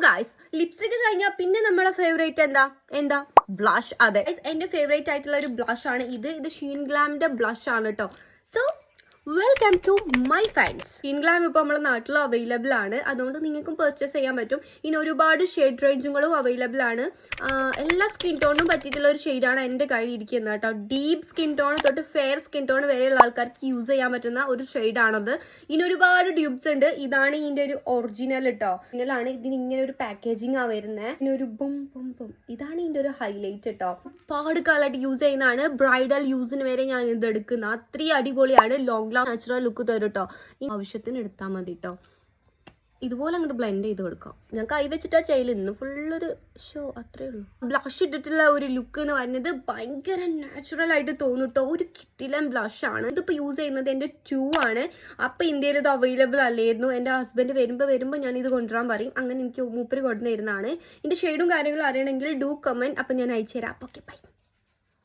Guys lipstick കഴിഞ്ഞാൽ പിന്നെ നമ്മളെ ഫേവറേറ്റ് എന്താ? എന്താ? ബ്ലഷ് അതെ. എന്റെ ഫേവറേറ്റ് ആയിട്ടുള്ള ഒരു ബ്ലഷ് ആണ് ഇത്. ഇത് ഷീൻ ഗ്ലാമിന്റെ ബ്ലഷ് ആണ് കേട്ടോ so welcome to my fans Inglam glam ഇപ്പോൾ നമ്മുടെ നാട്ടിൽ അവൈലബിൾ ആണ്. അതുകൊണ്ട് നിങ്ങൾക്കും പെർച്ചേസ് ചെയ്യാൻ പറ്റും. ഇനി ഒരുപാട് ഷെയ്ഡ് റേഞ്ചുകളും അവൈലബിൾ ആണ്. എല്ലാ സ്കിൻ ടോണിനും പറ്റിയിട്ടുള്ള ഒരു ഷെയ്ഡാണ് എന്റെ കയ്യിൽ ഇരിക്കുന്നത് കേട്ടോ. ഡീപ്പ് സ്കിൻ ടോൺ തൊട്ട് ഫെയർ സ്കിൻ ടോൺ വരെയുള്ള ആൾക്കാർക്ക് യൂസ് ചെയ്യാൻ പറ്റുന്ന ഒരു ഷെയ്ഡാണത് ഇനി ഒരുപാട് ഡ്യൂബ്സ് ഉണ്ട്. ഇതാണ് ഇതിന്റെ ഒരു ഒറിജിനൽ കേട്ടോ ഒറിജിനലാണ് ഇതിന് ഇങ്ങനെ ഒരു പാക്കേജിംഗ് ആ വരുന്നത് പിന്നെ ഒരു ബും ബും ബും ഇതാണ് ഇതിന്റെ ഒരു ഹൈലൈറ്റ് കേട്ടോ പാട് കാലമായിട്ട് യൂസ് ചെയ്യുന്നതാണ്. ബ്രൈഡൽ യൂസിന് വരെ ഞാൻ ഇത് എടുക്കുന്ന. അത്രയും അടിപൊളിയാണ്. ലോങ് ലാ നാച്ചുറൽ ലുക്ക് തരും കേട്ടോ ആവശ്യത്തിന് എടുത്താൽ മതി കേട്ടോ ഇതുപോലെ അങ്ങോട്ട് ബ്ലെൻഡ് ചെയ്ത് കൊടുക്കാം. ഞാൻ കൈ വെച്ചിട്ടാ ചെയ്യൽ ഇന്ന് ഫുള്ളൊരു ഷോ അത്രേ ഉള്ളൂ. ബ്ലഷ് ഇട്ടിട്ടുള്ള ഒരു ലുക്ക് എന്ന് പറയുന്നത് ഭയങ്കര നാച്ചുറൽ ആയിട്ട് തോന്നും കേട്ടോ ഒരു കിട്ടിലൻ ബ്ലഷ് ആണ്. ഇതിപ്പോ യൂസ് ചെയ്യുന്നത് എന്റെ ടൂ ആണ്. അപ്പൊ ഇന്ത്യയിൽ ഇത് അവൈലബിൾ അല്ലായിരുന്നു. എന്റെ ഹസ്ബൻഡ് വരുമ്പോ വരുമ്പോ ഞാൻ ഇത് കൊണ്ടുവരാൻ പറയും. അങ്ങനെ എനിക്ക് മൂപ്പര് കൊണ്ടുവന്നിരുന്നതാണ് ഇതിന്റെ ഷെയ്ഡും കാര്യങ്ങളും അറിയണമെങ്കിൽ ഡു കമന്റ് അപ്പൊ ഞാൻ അയച്ചു തരാം ഓക്കെ ബൈ